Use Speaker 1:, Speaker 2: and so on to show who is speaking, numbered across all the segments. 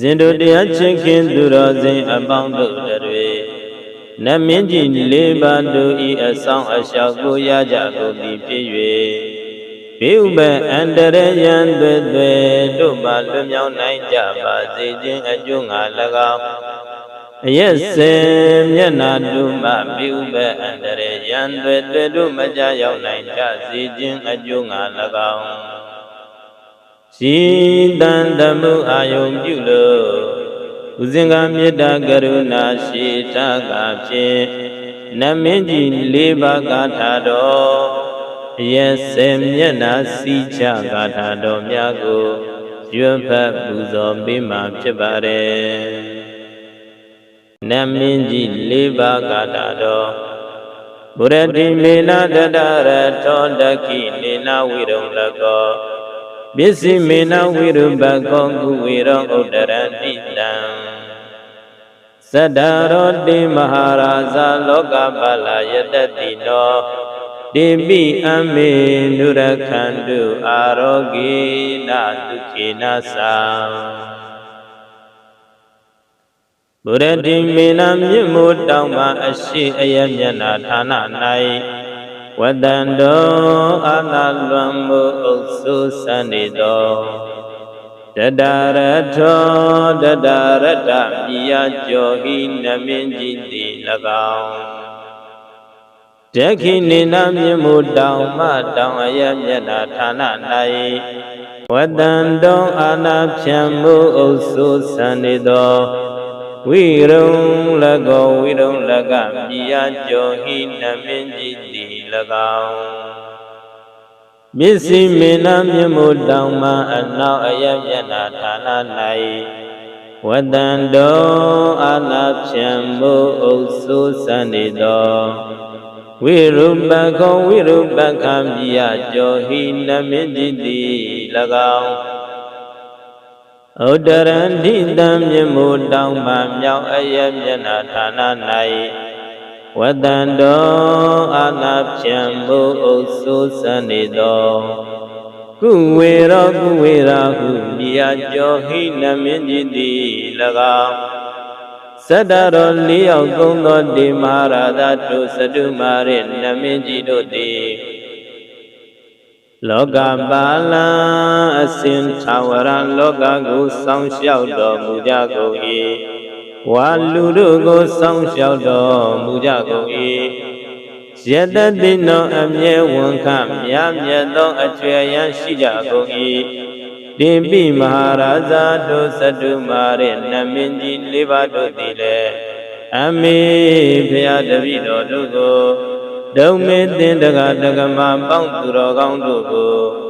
Speaker 1: ဇင်တို့တရားချစ်ခင်သူတော်စင်အပေါင်းတို့တွေနတ်မင်းကြီးလေးပါးတို့ဤအဆောင်အလျှောက်ကိုရကြကုန်သည်ဖြစ်၍ဘေဥပအန္တရယံသွေသွေတို့မှလွမြောက်နိုင်ကြပါစေခြင်းအကျိုးငါ၎င်းအရက်စေမျက်နာတို့မှဘေဥပအန္တရယံသွေသွေတို့မကြရောက်နိုင်ကြစေခြင်းအကျိုးငါ၎င်း ရှိတန်တမှုအာယုံပြုလို့ဥစဉ်ကမေတ္တာကရုဏာရှိတာကဖြင့်နမင်းကြီးလေးပါးကာထာတော်အရက်စေမျက်နာစီချကာထာတော်များကိုရွတ်ဖတ်ပူဇော်ပေးမှာဖြစ်ပါတယ်နမင်းကြီးလေးပါးကာထာတော်ဘုရတိမေနတတရထောတခိနေနဝိရုံလကော ပစ္စည်းမေနဝိရုပကောကုဝေရောဥဒ္ဒရတိတံသတ္တရောတိမဟာရာဇာလောကပါလယတတိနောတိပိအမေနုရခန္တုအာရောဂေနဒုခေနသံဘုရတိမေနမြင့်မို့တောင်းမှအရှိအယမျက်နာဌာန၌ ဝတ္တန္တောအာနာလွန်မှုဥစ္စုစံနေသောတတရထောတတရတမိယကျော်ဟိနမင်းကြီးသည်၎င်းတခိနေနမြင့်မို့တောင်းမှတောင်းအယမျက်နာဌာန၌ဝတ္တန္တောအာနာဖြံမှုဥစ္စုစံနေသောဝိရုံလကောဝိရုံလကမိယကျော်ဟိနမင်းကြီးသည်၎ င်းမစ္စည်းမေနမြင့်မို့တောင်မှအနောက်အယမျက်နာဌာန၌ဝတ္တန္တောအာနာဖြံမို့ဥစ္စုစံနေသောဝိရုပကောဝိရုပကံမိယကျော်ဟိနမင်းကြီးသည်၎င်းဥဒ္ဒရန္တိတံမြင့်မို့တောင်းမှမြောက်အယမျက်နာဌာန၌ ဝတ္တန္တောအာနာဖြံမှုဥစ္စုစံနေသောကုဝေရောကုဝေရာဟုမိယကျော်ဟိနမင်းကြီးသည်၎င်းသတ္တရောလေးယောက်သုံးသောတေမဟာရာသတို့စတုမာရိနမင်းကြီးတို့သည်လောကပါလံအစဉ်သာဝရလောကကိုစောင့်ရှောက်တော်မူကြကုန်၏ ဝါလူတို့ကိုစောင့်ရှောက်တော်မူကြကုန်၏ယတတိနောအမြဲဝန်ခမြားမြတ်သောအကျွေယံရှိကြကုန်၏တင်ပိမဟာရာဇာတို့သတ္တုမာရိနမင်းကြီးလေးပါးတို့သည်လည်းအမေဖရာတပည့်တော်တို့ကိုဒုံမေသင်္တကတကမပေါင်းသူတော်ကောင်းတို့ကို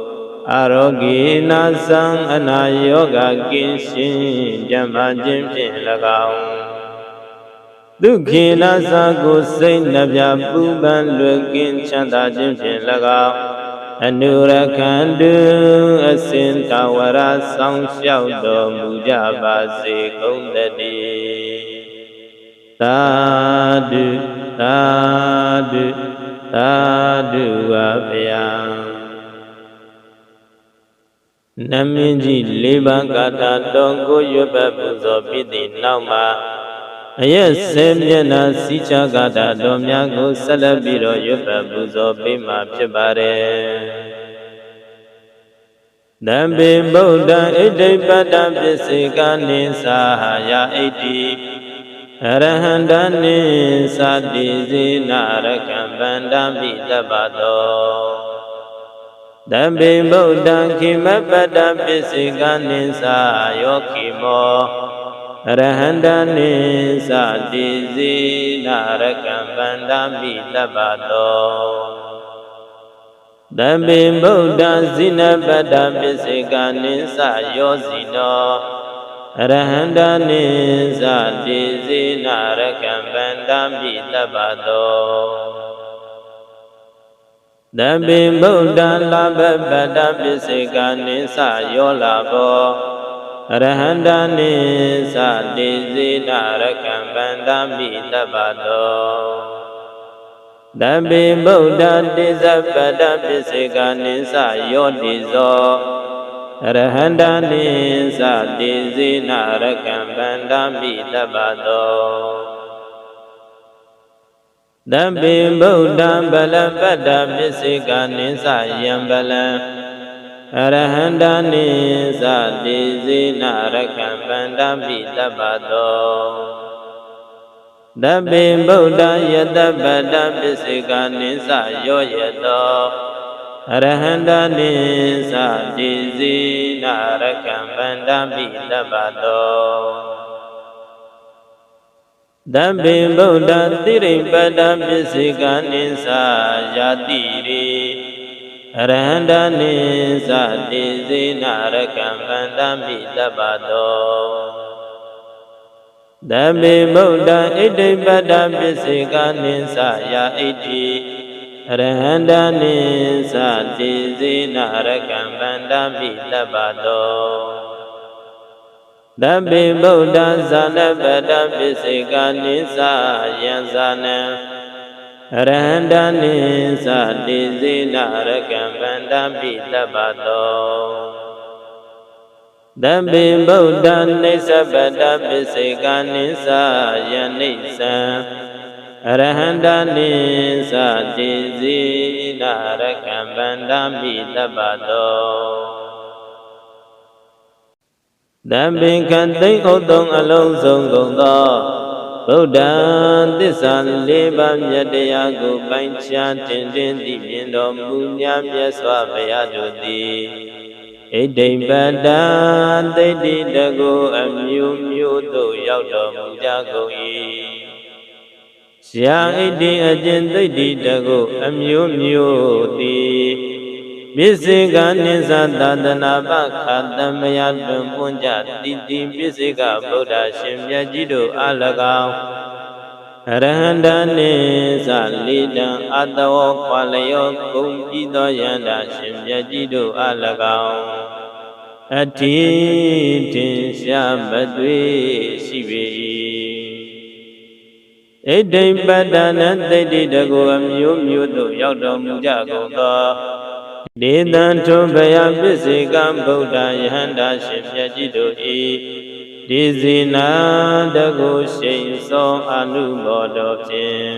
Speaker 1: အာရောဂေနာသံအနာယောဂကင်းရှင်းကြံပါခြင်းဖြင့်၎င်းဒုက္ခေနာသာကိုစိတ်နှပြပူပန်လွယ်ကင်းချမ်းသာခြင်းဖြင့်၎င်းအနုရခန္တုအစဉ်တဝရဆောင်လျှောက်တော်မူကြပါစေကုန်တည်းသာဓုသာဓုသာဓုပါဗျာ နမင်းကြီးလေးပါးကာထာတော်ကိုရွတ်ပတ်ပူဇော်ပြီးသည့်နောက်မှာအရက်ဆဲမျက်နာစီချကာထာတော်များကိုဆက်လက်ပြီးတော့ရွတ်ပတ်ပူဇော်ပေးမှာဖြစ်ပါတယ်တံပေဗုဒ္ဓံဣတိပတ္တပစ္စေကနိသာယဣတိအရဟန္တနိသတိစေနာရကံဗန္တမိတပ္ပတော တံပေဗုဒ္ဓံခိမပတ္တပစ္စေကနိသာယောခိမောအရဟန္တနိသတိစေနာရကံဗန္တမိတပ္ပတောတံပေဗုဒ္ဓံဇိနပတ္တပစ္စေကနိသယောဇိနောအရဟန္တနိသတိစေနာရကံဗန္တမိတပ္ပတော တပိဗုဒ္ဓလာဘပတ္တပစ္စေကနိသယောလာဘောအရဟန္တနိသတိစေနာရကံဗန္တမိတပ္ပတောတပိဗုဒ္ဓတိဇပတ္တပစ္စေကနိသယောတိဇောအရဟန္တာနိသတိဇေနရကံဗန္ဒမိတပ္ပတော တံပိဗုဒ္ဓံဗလပတ္တပစ္စေကနိသယံဗလံအရဟန္တာနိသတိဇေနရကံဗန္ဒမိတပ္ပတောတပိဗုဒ္ဓယတပတ္တပစ္စေကနိသယောယတောအရဟန္တာနိသတိဇေနရကံဗန္ဒမိတပ္ပတော တပိဗုဒ္ဓတိရိပတ္တပစ္စေကနိသယာတိရိအရဟန္တာနိသတိဇေနရကံဗန္ဒမိတပ္ပတောတပိဗုဒ္ဓဣတိပတ္တပစ္စေကနိသယာဣတိအရဟန္တာနိသတိဇေနရကံဗန္ဒမိတပ္ပတော တပိဗုဒ္ဓဇာနပတ္တပစ္စေကနိသယံဇာနံအရဟန္တာနိသတိဇေနရကံဗန္ဒမိတပ္ပတောတပိဗုဒ္ဓနိစ္စပတ္တပစ္စေကနိစ္စယနိစ္စံအရဟန္တာနိစ္စတိဇိနာရကံဗန္ဒမိတပ္ပတော တပိကတိတ်ဥတုံအလုံးစုံကုန်သောဗုဒ္ဓသစ္စာလေးပါးမြတ်တရားကိုပိုင်းခြားတင်တင်သိမြင်တော်မူများမြတ်စွာဘုရားတို့သည်ဣတိပတ္တသိတိတကုအမျိုးမျိုးသို့ရောက်တော်မူကြကုန်၏ရှာဣတိအကျင့်သိတိတကုအမျိုးမျိုးသည် ပစ္စေကနိသသာသနာပခာတမယတွင်ပွင့်ကြတိတိပစ္စေကဗုဒ္ဓရှင်မြတ်ကြီးတို့အား၎င်းအရဟန္တနိသလိတံအတဝခွာလျောဂုံပြီးသောယန္တာရှင်မြတ်ကြီးတို့အား၎င်းအတိတင်ရှားမသွေရှိပေ၏ဣတိပတ္တနာတိတိတကောအမျိုးမျိုးသို့ရောက်တော်မူကြကုန်သော ဒေသံထုဘယပစ္စေကံဗုဒ္ဓယဟန္တာရှင်မြတ်ကြီးတို့၏ဒီဇိနာတကုရှိန်သောအနုဘောတော်ဖြင့်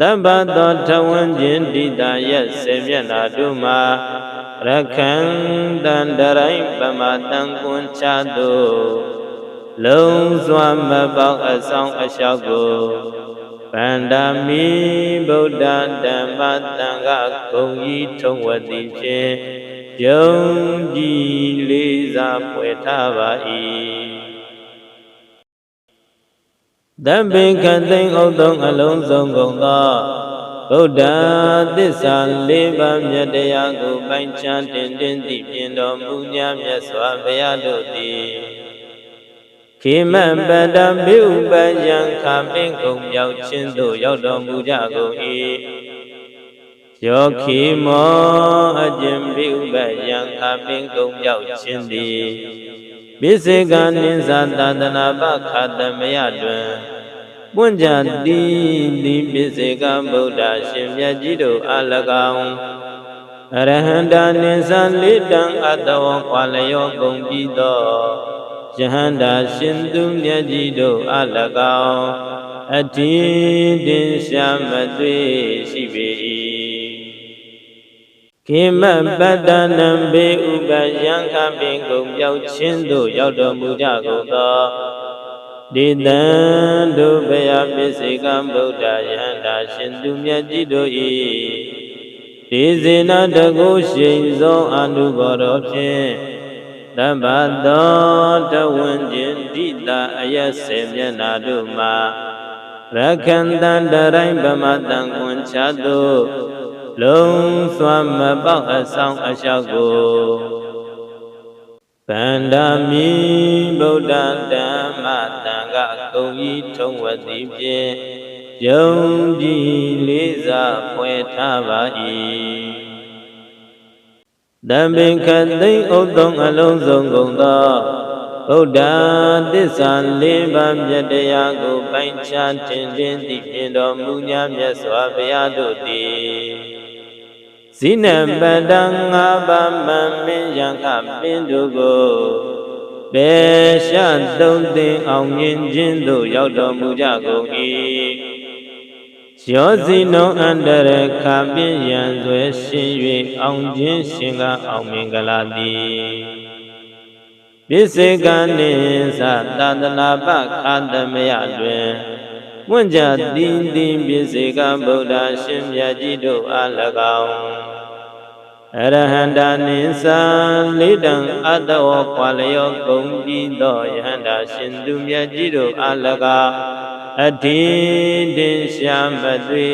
Speaker 1: တပ္ပသောထဝံခြင်းတိတာရက်စေမျက်နာတို့မှာရခန္တန္တရိုင်းပမတံကွန်ချသို့လုံးစွာမပေါက်အဆောင်အလျှောက်ကို ဗန္ဒာမိဗုဒ္ဓဓမ္မတန်ခဂုံကြီးထုံဝတိဖြင့်ယုံကြည်လေးစားဖွယ်ထားပါ၏တံပင်ခသိင်္ဥသုံးအလုံးစုံကုန်သောဗုဒ္ဓသစ္စာလေးပါးမြတ်တရားကိုပိုင်းခြားတင်တင်သိပြင်တော်မူညာမြတ်စွာဘုရားတို့သည် ခေမပတ္တပိဥပယံခာပင်ကုံမြောက်ခြင်းသို့ရောက်တော်မူကြကုန်၏ယောခိမောအကျင့်ပိဥပယံခာပင်ကုံမြောက်ခြင်းသည်ပိစေကနိသသာသနာပခာတမယတွင်ပွင့်ကြတိတိပိစေကဗုဒ္ဓရှင်မြတ်ကြီးတို့အား၎င်းအရဟန္တာနိသလေးတံအတဝံခွာလျောကုန်ပြီးသော ယဟန္တာရှင်သူမြတ်ကြီးတို့အား၎င်းအတိတင်ရှာမသွေရှိပေ၏ကိမပတ္တနံဘေဥပယံခပင်ကုန်ပြောက်ခြင်းသို့ရောက်တော်မူကြကုန်သောဒေတံဒုဗယပစ္စေကံဗုဒ္ဓယန္တာရှင်သူမြတ်ကြီးတို့၏ဒေဇေနတကုရှိန်သောအနုဘောတော်ဖြင့် တမ္ပသောတဝန်းကျင်ဒိတာအယက်စေမျက်နာတို့မှာရခန္တန္တရိုင်းဗမတံကွန်ချသို့လုံးစွာမပေါက်အဆောင်အလျှောက်ကိုဗန္ဒမိဗုဒ္ဓဓမ္မတန်ခကုံဤထုံဝတိဖြင့်ယုံကြည်လေးစားဖွယ်ထားပါ၏ တံပင်ခသိမ့်ဥသုံးအလုံးစုံကုန်သောဗုဒ္ဓသစ္စာလေးပါးမြတ်တရားကိုပိုင်းခြားတင်တင်သိမြင်တော်မူညာမြတ်စွာဘုရားတို့သည်ဇိနပတံငါးပါးမံမင်းယံကပင်တို့ကိုဘေရှသုံးသိအောင်မြင်ခြင်းသို့ရောက်တော်မူကြကုန်၏ ရောစီနုံအန္တရခပြင်းရန်ဆွဲရှင်၍အောင်ခြင်းရှင်ကအောင်မင်္ဂလာသည်ပစ္စေကနိသသန္တနာပခာသမယတွင်ဝင့်ကြတင်းတင်းပစ္စေကဗုဒ္ဓရှင်မြတ်ကြီးတို့အား၎င်းအရဟန္တာနိသလေးတံအတ္တဝကွာလျောဂုံပြီးသောယဟန္တာရှင်သူမြတ်ကြီးတို့အား၎င်း အထင်တင်ရှာမသွေ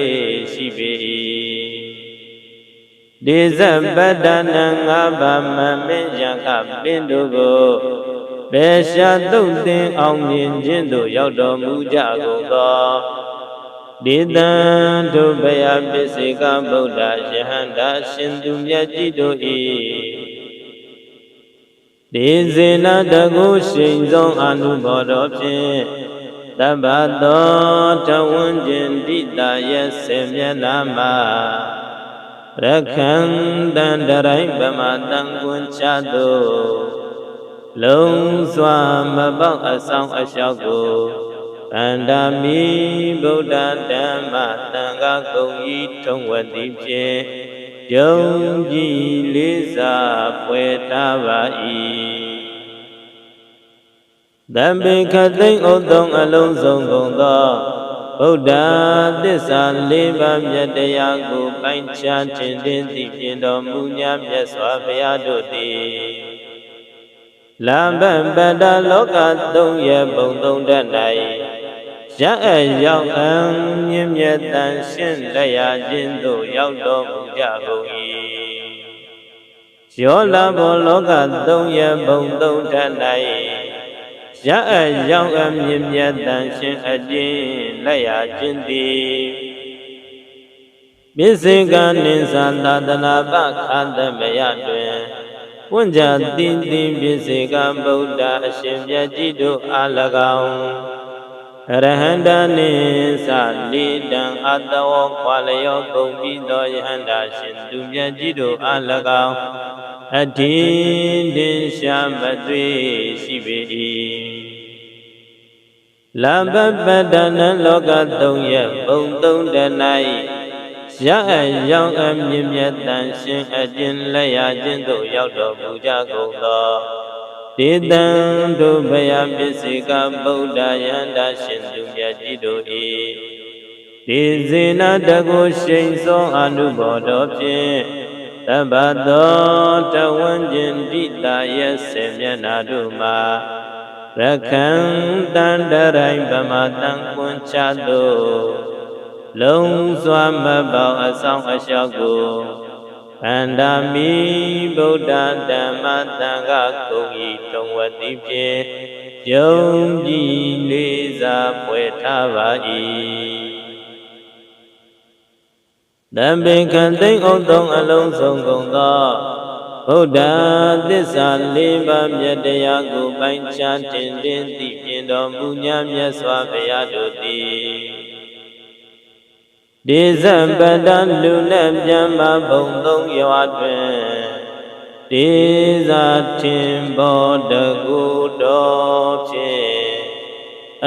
Speaker 1: ရှိပေ၏ဒေဇပတ္တနံငါးပါးမမေယံကပင်တို့ကိုဘေရှာတုတ်တင်အောင်မြင်ခြင်းသို့ရောက်တော်မူကြကုန်သောဒေတံဒုဗယပစ္စေကဗုဒ္ဓယဟန္တာရှင်သူမြတ်ကြီးတို့၏ဒေဇေနတကုရှိန်သောအနုဘောတော်ဖြင့် တပ္ပသောတဝန်းကျင်တိတာရဲ့ဆေမျက်နာမှာရခန္တန္တရိုင်းဗမတံကွန်ချသောလုံးစွာမပေါက်အဆောင်အလျှောက်ကိုဗန္ဒာမိဗုဒ္ဓဓမ္မသံဃာကုံဤထုံဝတိဖြင့်ယုံကြည်လေးစားဖွယ်ထားပါ၏ တံပေခသိမ့်ဥသုံးအလုံးစုံကုန်သောဗုဒ္ဓသစ္စာလေးပါးမြတ်တရားကိုပိုင်းခြားခြင်းတင်သိပြင်တော်မူညာမြတ်စွာဘုရားတို့သည်လံဗံပတ္တလောကသုံးရဘုံသုံးတတ်၌ရအရောက်အံမြင့်မြတ်တန်ရှင်းလက်ရခြင်းသို့ရောက်တော်မူကြကုန်၏ရောလာဘောလောကသုံးရဘုံသုံးတတ်၌ ရအပ်ရောက်အမြင့်မြတ်တန်ရှင်အကျဉ်လက်ရခြင်းသည်ပိစေကနိသသာသနာပခန္တမယတွင်ဝဉ္ဇာတိတိပိစေကဗုဒ္ဓအရှင်မြတ်ကြီးတို့အား၎င်းအရဟန္တာနိသလိတံအတဝခွာလျောကုန်ပြီးသောယဟန္တာရှင်သူမြတ်ကြီးတို့အား၎င်း အထင်တင်ရှာမသွေရှိပေ၏လဘပတ္တနလောကသုံးရဘုံသုံးတ၌ရအရောင်အမြင့်မြတ်တန်ရှင်အကျဉ်လက်ရခြင်းသို့ရောက်တော်မူကြကုန်သောဒေတံတို့ဘယပစ္စေကဗုဒ္ဓယန္တာရှင်သူမြတ်ကြီးတို့၏ဒေဇေနတကုရှိန်သောအနုဘောတော်ဖြင့် တပ္ပသောတဝန်းကျင်တိတာရဲ့ဆေမျက်နာတို့မှာရခန္တန္တရိုင်းဗမတံကွန်ချသောလုံးစွာမပေါအဆောင်အလျှောက်ကိုအန္တမီဗုဒ္ဓဓမ္မသံဃာကုံဤတုံဝတိဖြင့်ယုံကြည်လေးစားဖွယ်ထားပါ၏ တံပင်ခံသိမ့်အောင်သုံးအလုံးစုံကုန်သောဗုဒ္ဓသစ္စာလေးပါးမြတ်တရားကိုပိုင်းခြားတင်တင်သိမြင်တော်မူညာမြတ်စွာဘုရားတို့သည်ဒေဇပတံလူနဲ့မြတ်မဘုံသုံးရွာတွင်ဒေဇာထင်ဘောတကူတော်ဖြင့်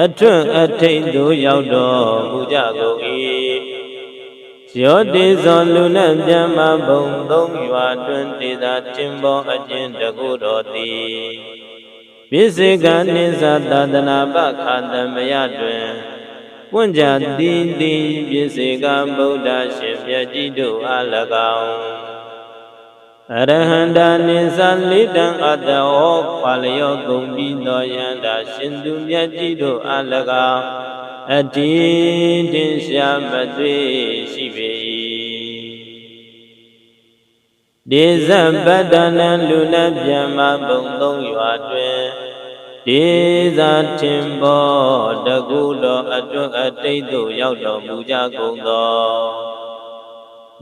Speaker 1: အထွတ်အထိတ်သို့ရောက်တော်မူကြကုန်၏ ရောတေဇောလူနဲ့ပြမဘုံသုံးရွာတွင်တေသာတင်ပေါ်အကျဉ်တကုတော်သည်ပိစေကနိသသာသနာပခာတမယတွင်ပွင့်ကြတိတိပိစေကဗုဒ္ဓရှင်မြတ်ကြီးတို့အား၎င်းအရဟန္တာနိသလိတံအတ္တဟောပါလျောကုန်ပြီးသောယန္တာရှင်သူမြတ်ကြီးတို့အား၎င်း အတိတင်ရှာမသွေရှိပေ၏ဒေဇပတ္တနံလူနဗျမဘုံသုံးရွာတွင်ဒေဇာထင်ဘောတကုတော်အတွတ်အတိတ်သို့ရောက်တော်မူကြကုန်သော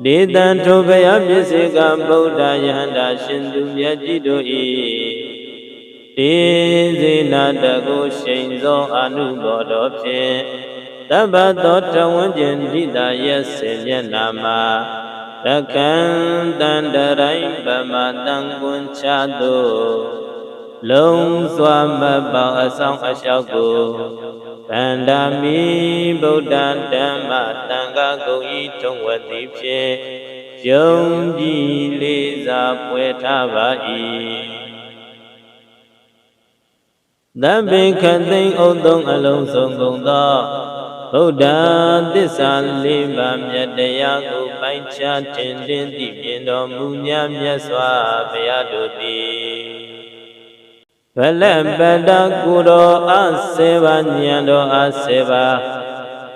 Speaker 1: ဒေတံထိုဘယပစ္စေကဗုဒ္ဓယဟန္တာရှင်သူမြတ်ကြီးတို့၏ တေဇေနာတကုရှိန်သောအနုဘောတော်ဖြင့်တပ္ပသောတဝန်းကျင်ဒိတာရဲ့စေမျက်နာမှာရတကံတန္တရိုင်းပမတံကွန်ချသောလုံးစွာမပေါအဆောင်အလျှောက်ကိုဗန္ဒာမိဗုဒ္ဓဓမ္မတန်ခါကုန်ဤထုံဝတိဖြင့်ယုံကြည်လေးစားပွဲထားပါ၏ သဗ္ဗေခသိင်္ဥသုံးအလုံးစုံကုန်သောဗုဒ္ဓသစ္စာလေးပါးမြတ်တရားကိုပိုင်းခြားထင်ထင်သိမြင်တော်မူ냐မြတ်စွာဘုရားတို့သည်ဗလပတကုရောအစေပါဉာဏ်တော်အစေပါ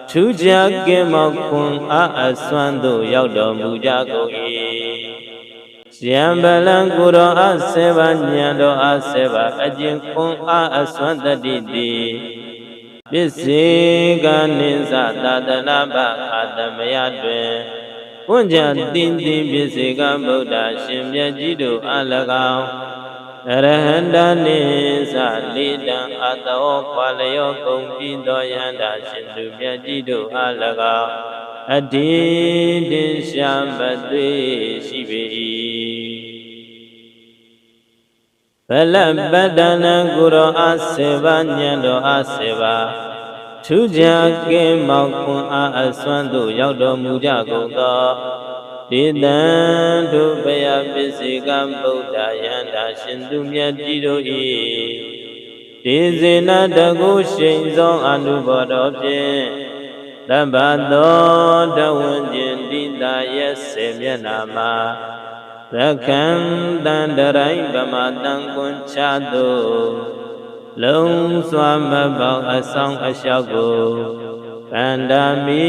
Speaker 1: ထူးခြားကင်းမောခွန်အာအစွမ်းသို့ရောက်တော်မူကြကုန်၏ ယံဗလံကုရောအစေပါဉာဏ်တော်အစေပါအကျင့်ခွန်အာအစွမ်းတတိတိပစ္စေကနိသသာသနာပအာတမယတွင်ပွင့်ကြတင်းတင်းပစ္စေကဗုဒ္ဓရှင်မြတ်ကြီးတို့အ၎င်းအရဟန္တာနိသလေးတံအတောခွာလျောကုန်ပြီးသောယန္တာရှင်သူမြတ်ကြီးတို့အ၎င်းအတ္တိတင်ရှာမသွေရှိပေ၏ ဗလပတ္တနာကုရောအစေဘာညံတော်အစေဘာထူးခြားကင်းမောက်ခွန်အားအစွမ်းသို့ရောက်တော်မူကြကုန်သောဒေတံတို့ဘယပစ္စေကဗုဒ္ဓယန္တာရှင်သူမြတ်ကြီးတို့၏ဒေဇေနတကုရှိန်သောအနုဘောတော်ဖြင့်တပ္ပသောတဝဉ္ကျင်တိတာရဲ့စေမျက်နာမှာ ရခံတန်တရိုင်းဗမတန်ကွန်ချသောလုံးစွာမပေါအဆောင်အလျှောက်ကိုကန္တာမိ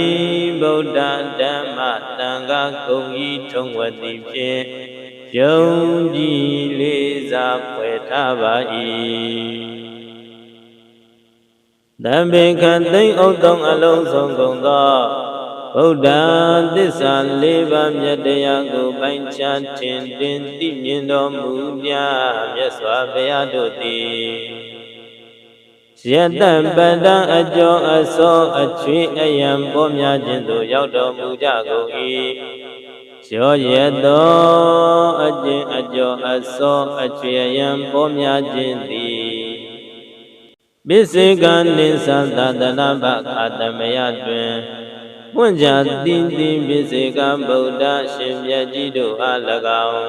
Speaker 1: ဗုဒ္ဓဓမ္မတန်ခါကုံဤထုံဝတိဖြင့်ယုံကြည်လေးစားဖွယ်ထားပါ၏တံဘေခသိမ့်ဥတုံအလုံးစုံကုန်သော ဗုဒ္ဓသစ္စာလေးပါးမြတ်တရားကိုပိုင်းခြားထင်တင်သိမြင်တော်မူမြတ်မြတ်စွာဘုရားတို့သည်ယတပတံအကျော်အစောအချွေအယံပေါ်များခြင်းသို့ရောက်တော်မူကြကုန်၏ရောရသောအကျင့်အကျော်အစောအချွေအယံပေါ်များခြင်းသည်ပိစေကနိသသတနာဘခတမယတွင် ပွင့်ကြတင်းတင်းပိစေကဗုဒ္ဓရှင်မြတ်ကြီးတို့အား၎င်း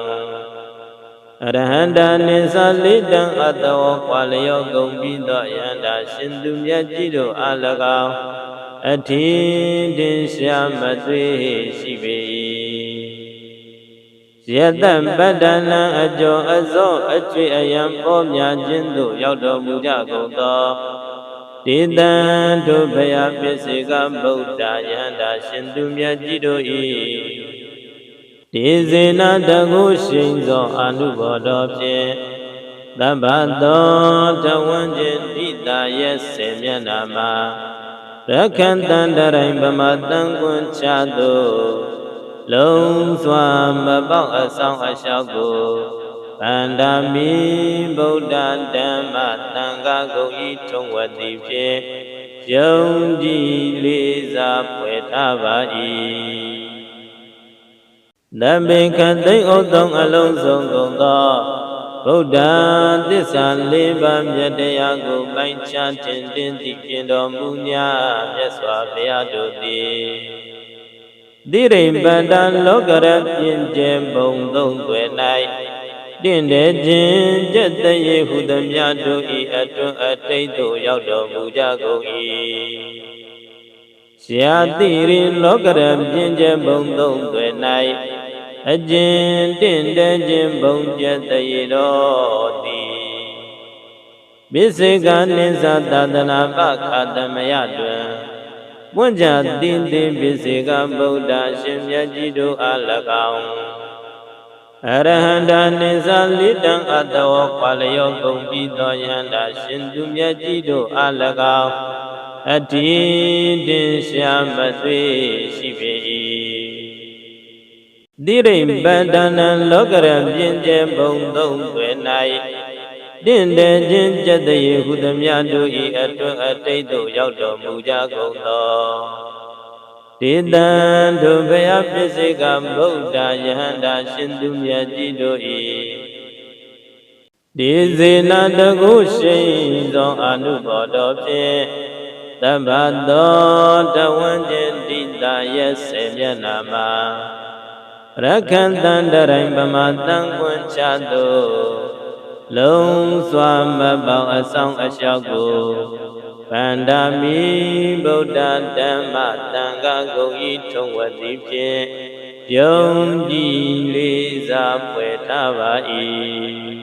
Speaker 1: အရဟန္တာနိသလိတံအတောခွာလျောကုန်ပြီးသောယန္တာရှင်သူမြတ်ကြီးတို့အား၎င်းအထင်တင်ရှာမသွေရှိပေ၏ယတပတ္တနံအကျော်အစောအကျွေအယံပေါ်များခြင်းသို့ရောက်တော်မူကြကုန်သော ဒေတံတို့ဘယပစ္စေကဗုဒ္ဓယန္တာရှင်သူမြတ်ကြီးတို့၏ဒေဇေနတကုရှိန်သောအနုဘောတော်ဖြင့်သဗ္ဗသောတဝံကျင်တိတာရဲ့စေမျက်နာမှာရခန္တန္တရိုင်ဗမတံကွန်ချသောလုံးစွာမပေါက်အဆောင်အလျှောက်ကို ဗန္ဒာမိဗုဒ္ဓဓမ္မသံဃာကုန်ဤထုံဝတိဖြင့်ယုံကြည်လေးစားဖွယ်ထားပါ၏နဘေခသိမ့်ဥသုံးအလုံးစုံကုန်သောဗုဒ္ဓသစ္စာလေးပါးမြတ်တရားကိုပိုင်းခြားတင်တင်သိပြင်တော်မူများမြတ်စွာဘုရားတို့သည်တိရိပန္တလောကရပြင်ကျဲဘုံသုံးွယ်၌ တင့်တယ်ခြင်းကြက်တရေဟုသမျှတို့ဤအတွန်းအတိတ်သို့ရောက်တော်မူကြကုန်၏ရှာတိရိလောကရပြင်ကျဲဘုံသုံးွယ်၌အကျဉ်တင့်တဲ့ခြင်းဘုံကျက်တရေတော်သည်ပိစေကနိသသာသနာပခာတမယတွင်ပွင့်ကြတင်းတင်းပိစေကဗုဒ္ဓရှင်မြတ်ကြီးတို့အား၎င်း အရဟန္တာနိသလိတံအတောခွာလျောကုန်ပြီးသောယန္တာရှင်သူမြတ်ကြီးတို့အား၎င်းအတ္တိတင်ရှာမသွေရှိပေ၏တိရိပန္တနံလောကရပြင်းကျဲဘုံသုံးွယ်၌တင့်တယ်ခြင်းကြက်တရေဟုသမျှတို့ဤအတွန်းအတိတ်သို့ရောက်တော်မူကြကုန်သော ဒေတံဒုဗယပစ္စေကဗုဒ္ဓယဟန္တာရှင်သူမြတ်ကြီးတို့၏ဒီဇေနတကုရှိန်သောအနုဘောတော်ဖြင့်တဗ္ဗသောတဝံကျင်တိတာရဲ့ဆေမျက်နာမှာရခန္တန္တရိုင်ပမတံကွန်ချသောလုံးစွာမပေါအဆောင်အလျှောက်ကို ဗန္ဒာမိဗုဒ္ဓဓမ္မတန်ခါကုန်ဤထုံဝတိဖြင့်ယုံကြည်လေးစားဖွယ်ထားပါ၏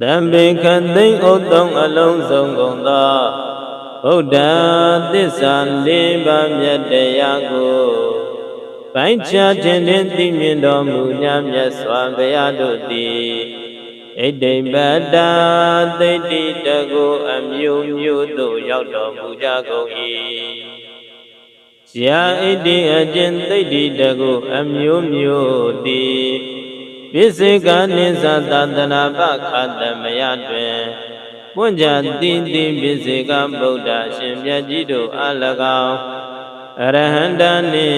Speaker 1: တံပေခသိမ့်ဥသုံးအလုံးစုံကုန်သောဗုဒ္ဓသစ္စာလေးပါးမြတ်တရားကိုပိုင်းခြားတင်တင်သိမြင်တော်မူညာမြတ်စွာဘုရားတို့သည် ဣတိပတ္တာသိတိတကုအမျိုးမျိုးသို့ရောက်တော်မူကြကုန်၏ရာဣတိအကျင့်သိတိတကုအမျိုးမျိုးသည်ပိစိကနိသသတနာပခတမယတွင်ပွင့်ကြတိတိပိစိကဗုဒ္ဓရှင်မြတ်ကြီးတို့အား၎င်း အရဟန္တနိ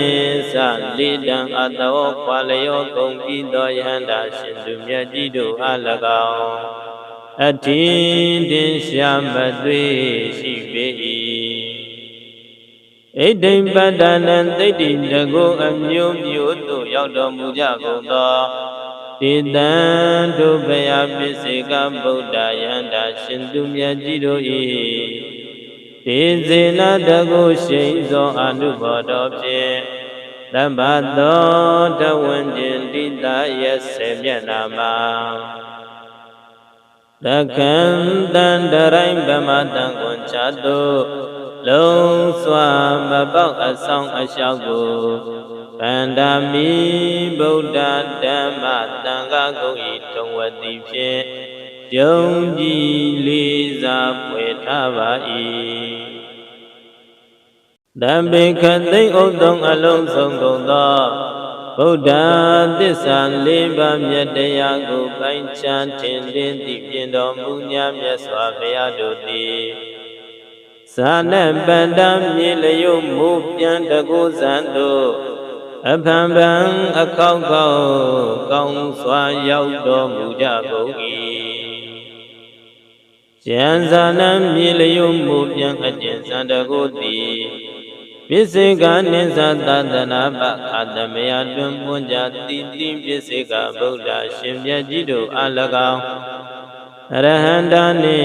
Speaker 1: သလိတံအတောခွာလျောကုန်ပြီးသောယဟန္တာရှင်သူမြတ်ကြီးတို့အား၎င်းအထင်တင်ရှာမသွေရှိပေ၏ဣဒိံပတ္တနံသိတိတကုအမျိုးမျိုးသို့ရောက်တော်မူကြကုန်သောတိတံဒုဗယပိစေကဗုဒ္ဓယန္တာရှင်သူမြတ်ကြီးတို့၏ ဒေဇေနတကုရှိန်သောအနုဘောတော်ဖြင့်တမ္ပသောတဝံကျင်တိတရဲ့ဆေမျက်နာမှာတခံတန်တရိုင်းဗမတံကွန်ချတုလုံးစွာမပေါက်အဆောင်အလျှောက်ကိုဗန္ဒာမိဗုဒ္ဓဓမ္မတန်ခါကုန်ဤတုံဝတိဖြင့် ယုံကြည်လေးစားဖွယ်ထားပါ၏တံပေခသိမ့်ဥသုံးအလုံးစုံကုန်သောဗုဒ္ဓသစ္စာလေးပါးမြတ်တရားကိုပိုင်းခြားထင်လင်းသည့်ပြင်တော်မူညာမြတ်စွာဘုရားတို့သည်ဇာနပန္တမြေလျုပ်မူပြန်တကုဇံတို့အဖန်ပန်အခောက်ခောက်ကောင်းစွာရောက်တော်မူကြကုန်၏ ကျန်ဇာနမြေလျုပ်မူပြန်အကျဉ်စံတကုသည်ပစ္စေကနိသသတနာပခတမယတွင်ပွန်ကြတိတိပစ္စေကဗုဒ္ဓရှင်မြတ်ကြီးတို့အ၎င်းအရဟန္တာနိ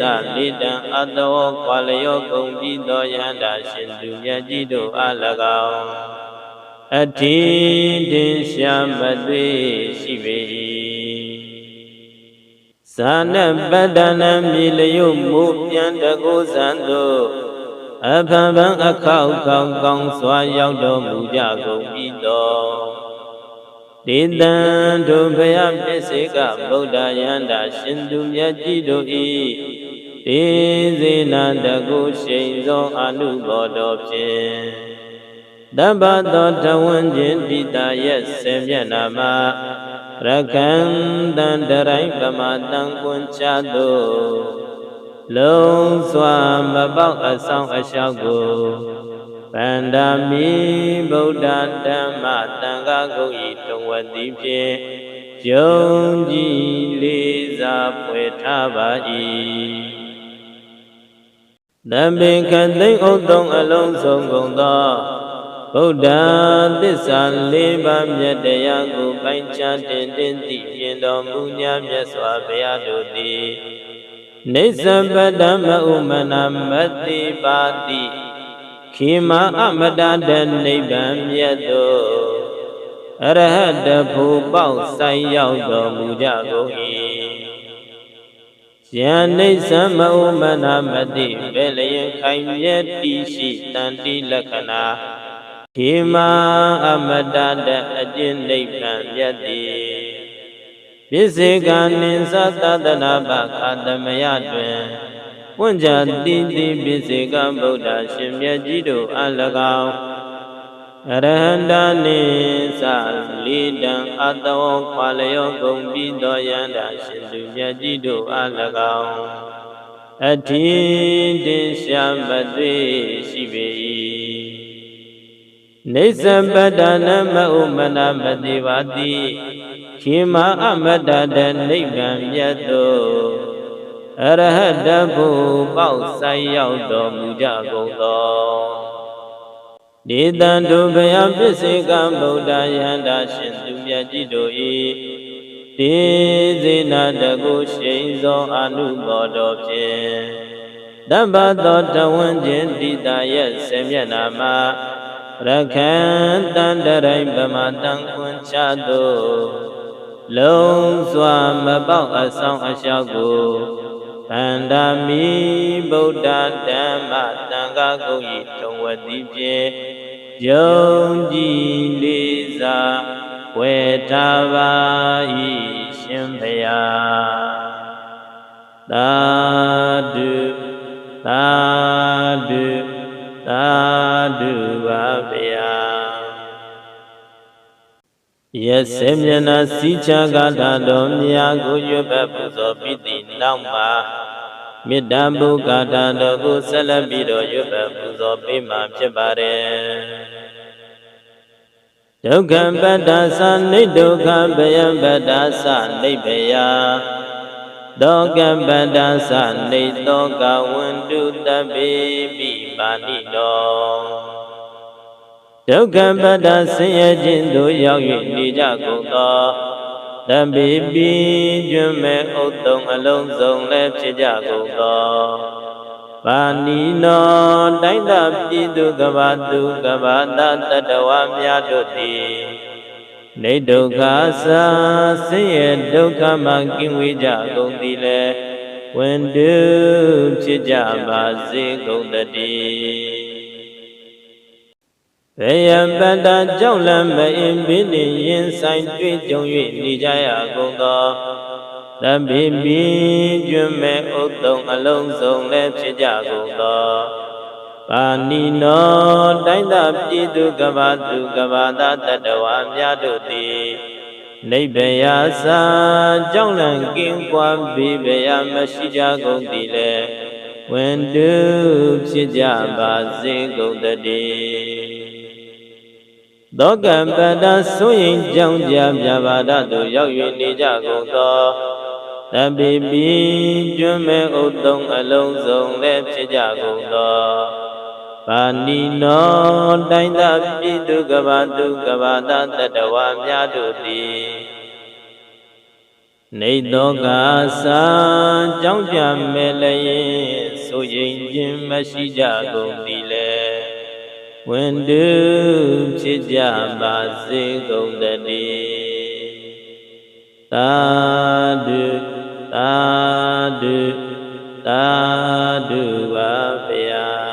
Speaker 1: သလိတံအတောခွာလျောကုန်ပြီးသောယန္တာရှင်သူမြတ်ကြီးတို့အ၎င်းအထိတင်ရှာမသွေရှိပေ၏ ဇာနပတ္တနံမြေလျုပ်မူပြန်တကိုဇံတို့အဖန်ဖန်အခောက်ကောင်းကောင်းစွာရောက်တော်မူကြကုန်ပြီတော်ဒေတံဒုဗယပစ္စေကဗုဒ္ဓယန္တာရှင်သူမြတ်ကြီးတို့၏ဒေဇေနတကုရှိန်သောအနုဘောတော်ဖြင့်တပ္ပသောတဝံကျင်တိတာရဲ့ဆေမျက်နာမှာ ရကံတန်တရိုင်းပမတံကွန်ချသောလုံးစွာမပေါက်အဆောင်အလျှောက်ကိုဗန္ဒာမိဗုဒ္ဓဓမ္မတန်ခါကုန်ဤတဝတိဖြင့်ယုံကြည်လေးစားဖွယ်ထားပါ၏တံပေခသိမ့်ဥသုံးအလုံးစုံကုန်သော ဗုဒ္ဓသစ္စာလေးပါးမြတ်တရားကိုပိုင်းခြားတင်တင်သိမြင်တော်မူညာမြတ်စွာဘုရားတို့သည်နေသပတမဥမနာမတိပါတိခေမအမတတနိဗ္ဗာန်မြတ်သောအရဟတဘူပေါက်ဆိုင်ရောက်တော်မူကြကုန်၏ယံနေသမဥမနာမတိဘယ်လျင်ခိုင်မြဲတိရှိတန်တိလက္ခဏာ ခေမအမတတအကျင့်နိဗ္ဗာန်မြတ်သည်ပစ္စေကနိသသတနာပခတမယတွင်ပွင့်ကြတိတိပစ္စေကဗုဒ္ဓရှင်မြတ်ကြီးတို့အ၎င်းအရဟန္တာနိသလိတံအတောခွာလျောကုန်ပြီးသောယန္တာရှင်သူမြတ်ကြီးတို့အ၎င်းအထင်တင်ရှာမသွေရှိပေ၏ နေသပတ္တနမဥမနာမတိပါတိခေမအမတ္တတနိဗ္ဗာန်မြတ်သို့အရဟတဘုပေါက်ဆိုင်ရောက်တော်မူကြကုန်သောဒေတံတို့ဘယပစ္စေကဗုဒ္ဓယန္တာရှင်သူမြတ်ကြီးတို့၏ဒေဇေနတကုရှိန်သောအနုဘောတော်ဖြင့်တပ္ပသောတဝန်းခြင်းတိတာရဲ့ဆေမျက်နာမှာ ရခံတန်တရိုင်ဗမတန်ခွန်ချသို့လုံးစွာမပေါက်အဆောင်အလျှောက်ကိုဗန္ဒာမိဗုဒ္ဓဓမ္မတန်ခါကုန်၏တုံဝတိဖြင့်ယုံကြည်လေးစားဝေထားပါ၏ရှင်ဘုရားသာဓုသာဓု သာဓုပါဗျာယစေမျက်နာစီချာကထာတော်မြာကိုရွတ်ပတ်ပူဇော်ပြီးသည့်နောက်မှာမေတ္တာဘုကာထာတော်ကိုဆက်လက်ပြီးတော့ရွတ်ပတ်ပူဇော်ပေးမှာဖြစ်ပါတယ်ဒုက္ခပတ္တသနိဒုက္ခဗယံပတ္တသနိဗ္ဗယ သောကပတ္တသနေသောကဝန္တုတပိပိပါဏိတောဒုက္ခပတ္တဆင်းရဲခြင်းသို့ရောက်၍နေကြကုန်သောတပိပိကျွမ်းမဲ့ဥတ္တုံအလုံးစုံလည်းဖြစ်ကြကုန်သောပါဏိနောတိုင်းသာပြည်သူကဘာသူကဘာတတတဝများတို့သည် နေဒုက္ခသာဆင်းရဲဒုက္ခမှကင်းဝေးကြကုန်သည်လေဝန်တုဖြစ်ကြပါစေကုန်တည်းဘယံပတ္တကြောင့်လမ်းမအင်းဘိနေရင်ဆိုင်တွေ့ကြုံ၍နေကြရကုန်သောတပိပိကျွမဲ့ဥတ္တုံအလုံးစုံလည်းဖြစ်ကြကုန်သော ပါဏိနောတိုင်းသာပြည်သူကဘာသူကဘာသာတတဝါများတို့သည်နိဗ္ဗာန်သာကြောင့်လံကင်းကွာပြီးဗျာမရှိကြကုန်သည်လေဝန်တုဖြစ်ကြပါစေကုန်တည်းသောကံပတ္တဆိုရင်ကြောင့်ကြပြပါဒသို့ရောက်၍နေကြကုန်သောတပိပိကျွမ်းမဲ့ဥတုံအလုံးစုံလည်းဖြစ်ကြကုန်သော ပါဏိနောတိုင်းသာပြည်သူကဘာသူကဘာသာတတဝါများတို့သည်နေသောကသာကြောင်းကြမဲ့လည်းဆိုရင်ခြင်းမရှိကြကုန်သည်လေဝန်တုဖြစ်ကြပါစေကုန်တည်းသာဓုသာဓုသာဓုပါဗျာ